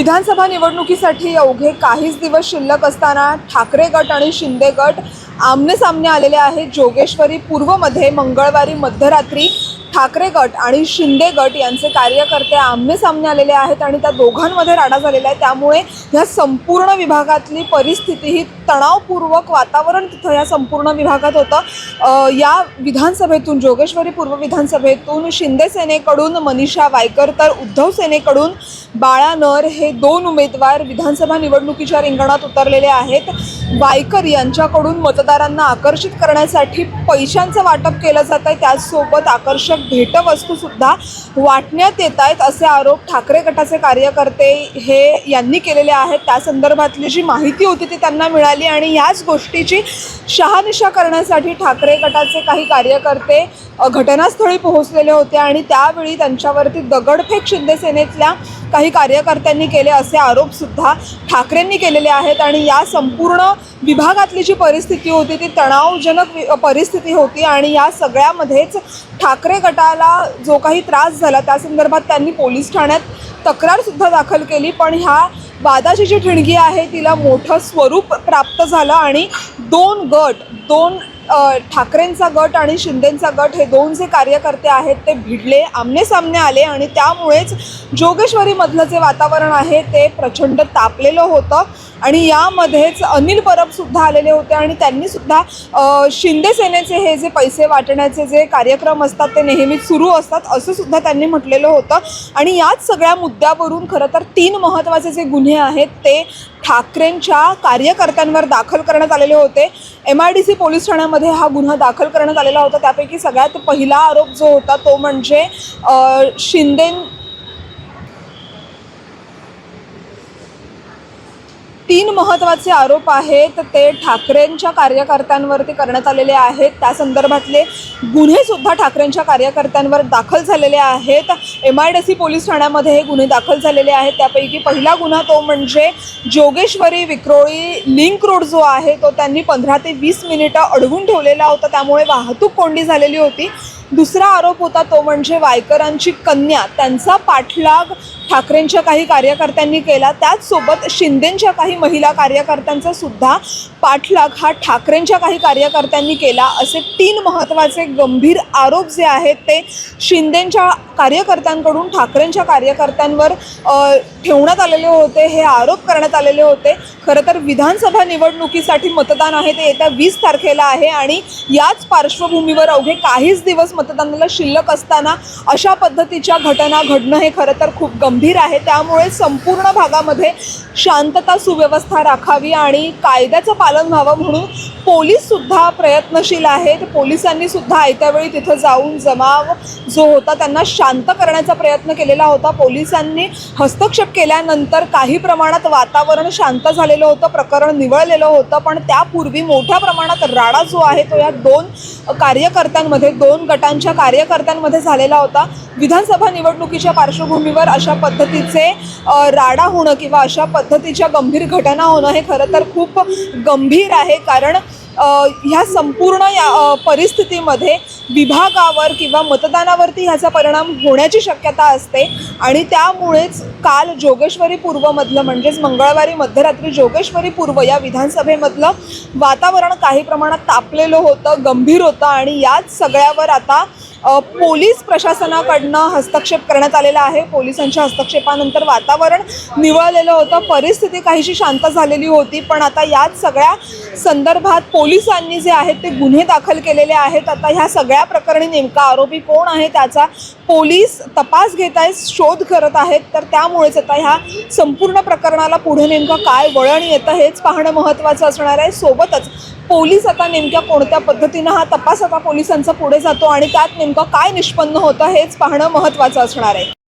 विधानसभा निवडणुकीसाठी अवघे काहीच दिवस शिल्लक असताना ठाकरे गट आणि शिंदे गट आमने सामने आलेले आहेत. जोगेश्वरी पूर्वमध्ये मंगळवारी मध्यरात्री ठाकरे गट आणि शिंदे गट यांचे कार्यकर्ते आम्ही सामने आलेले आहेत आणि त्या दोघांमध्ये राडा झालेला आहे. त्यामुळे ह्या संपूर्ण विभागातली परिस्थिती ही तणावपूर्वक वातावरण तिथं या संपूर्ण विभागात होतं. या विधानसभेतून जोगेश्वरी पूर्व विधानसभेतून शिंदे सेनेकडून मनीषा वायकर तर उद्धव सेनेकडून बाळा नर हे दोन उमेदवार विधानसभा निवडणुकीच्या रिंगणात उतरलेले आहेत. वायकर यांच्याकडून मतदारांना आकर्षित करण्यासाठी पैशांचं वाटप केलं जात आहे त्याचसोबत आकर्षक भेटवस्तू सुद्धा वाटण्यात येत आहेत असे आरोप ठाकरे गटाचे कार्यकर्ते हे यांनी केलेले आहेत. त्या संदर्भातली जी माहिती होती ती त्यांना मिळाली आणि याच गोष्टीची शहानिशा करण्यासाठी ठाकरे गटाचे काही कार्यकर्ते घटनास्थळी पोहोचलेले होते आणि त्यावेळी त्यांच्यावरती दगडफेक शिंदेसेनेतल्या काही कार्यकर्त्यांनी केले असे आरोपसुद्धा ठाकरेंनी केलेले आहेत आणि या संपूर्ण विभागातली जी परिस्थिती होती ती तणावजनक परिस्थिती होती आणि या सगळ्यामध्येच ठाकरे गटाला जो काही त्रास झाला त्या संदर्भात त्यांनी पोलीस ठाण्यात तक्रारसुद्धा दाखल केली. पण ह्या वादाची जी ठिणगी आहे तिला मोठं स्वरूप प्राप्त झालं आणि दोन गट दोन ठाकरेंचा गट आणि शिंदेंचा गट हे दोन जे कार्यकर्ते आहेत ते भिडले आमने सामने आले आणि त्यामुळेच जोगेश्वरीमधलं जे वातावरण आहे ते प्रचंड तापलेलं होतं. आणि यामध्येच अनिल परबसुद्धा आलेले होते आणि त्यांनीसुद्धा शिंदेसेनेचे शिंदे सेनेचे हे जे पैसे वाटण्याचे जे कार्यक्रम असतात ते नेहमीच सुरू असतात असं सुद्धा त्यांनी म्हटलेलं होतं. आणि याच सगळ्या मुद्द्यावरून खरं तर तीन महत्त्वाचे जे गुन्हे आहेत ते ठाकरेंच्या कार्यकर्त्यांवर दाखल करण्यात आलेले होते. M I D C police ठाण्यामध्ये हा गुन्हा दाखल करण्यात आलेला होता. त्यापैकी सगळ्यात पहिला आरोप जो होता तो म्हणजे शिंदे तीन महत्त्वाचे आरोप आहेत. ते ठाकरेंच्या कार्यकर्त्यांवरती करण्यात आलेले आहेत. त्या संदर्भातले गुन्हेसुद्धा ठाकरेंच्या कार्यकर्त्यांवर दाखल झालेले आहेत. M I D C police ठाण्यामध्ये हे गुन्हे दाखल झालेले आहेत. त्यापैकी पहिला गुन्हा तो म्हणजे जोगेश्वरी विक्रोळी लिंक रोड जो आहे तो त्यांनी पंधरा ते वीस मिनिटं अडवून ठेवलेला होता. त्यामुळे वाहतूक कोंडी झालेली होती. दुसरा आरोप होता तो म्हणजे वायकरांची कन्या त्यांचा पाठलाग ठाकरेंच्या काही कार्यकर्त्यांनी केला. त्याचसोबत शिंदेंच्या काही महिला कार्यकर्त्यांचा सुद्धा पाठलाग हा ठाकरेंच्या काही कार्यकर्त्यांनी केला असे तीन महत्त्वाचे गंभीर आरोप जे आहेत ते शिंदेंच्या कार्यकर्त्यांकडून ठाकरेंच्या कार्यकर्त्यांवर ठेवण्यात आलेले होते. हे आरोप करण्यात आलेले होते. खरं तर विधानसभा निवडणुकीसाठी मतदान आहे ते येत्या वीस तारखेला आहे आणि याच पार्श्वभूमीवर अवघे काहीच दिवस मतदानाला शिल्लक असताना अशा पद्धतीच्या घटना घडणं हे खरं तर खूप गंभीर आहे. त्यामुळे संपूर्ण भागामध्ये शांतता सुव्यवस्था राखावी आणि कायद्याचं पालन व्हावं म्हणून पोलीससुद्धा प्रयत्नशील आहेत. पोलिसांनीसुद्धा आयत्यावेळी आयत्या वेळी तिथं जाऊन जमाव जो होता त्यांना शांत करण्याचा प्रयत्न केलेला होता. पोलिसांनी हस्तक्षेप केल्यानंतर काही प्रमाणात वातावरण शांत झालेलं होतं प्रकरण निवळलेलं होतं पण त्यापूर्वी मोठ्या प्रमाणात राडा जो आहे तो या दोन कार्यकर्त्यांमध्ये दोन गटांच्या कार्यकर्त्यांमध्ये झालेला होता. विधानसभा निवडणुकीच्या पार्श्वभूमीवर अशा पद्धतीचे राडा होणं किंवा अशा पद्धतीच्या गंभीर घटना होणं हे खरं तर खूप गंभीर आहे. कारण ह्या संपूर्ण या परिस्थितीमध्ये विभागावर किंवा मतदानावरती ह्याचा परिणाम होण्याची शक्यता असते. आणि त्यामुळेच काल जोगेश्वरी पूर्वमधलं म्हणजेच मंगळवारी मध्यरात्री जोगेश्वरी पूर्व या विधानसभेमधलं वातावरण काही प्रमाणात तापलेलं होतं गंभीर होतं. आणि याच सगळ्यावर आता पोलीस प्रशासनाकडनं हस्तक्षेप करण्यात आलेला आहे. पोलिसांच्या हस्तक्षेपानंतर वातावरण निवळलेलं होतं. परिस्थिती काहीशी शांत झालेली होती. पण आता याच सगळ्या संदर्भात पोलिसांनी जे आहेत ते गुन्हे दाखल केलेले आहेत. आता ह्या सगळ्या प्रकरणी नेमका आरोपी कोण आहे त्याचा पोलीस तपास घेत आहेत शोध करत आहेत. तर त्यामुळेच आता ह्या संपूर्ण प्रकरणाला पुढे नेमकं काय वळण येतं हेच पाहणं महत्त्वाचं असणार आहे. सोबतच पोलीस आता नेमक्या कोणत्या पद्धतीनं हा तपास आता पोलिसांचा पुढे जातो आणि त्यात नेमकं काय निष्पन्न होतं हेच पाहणं महत्त्वाचं असणार आहे.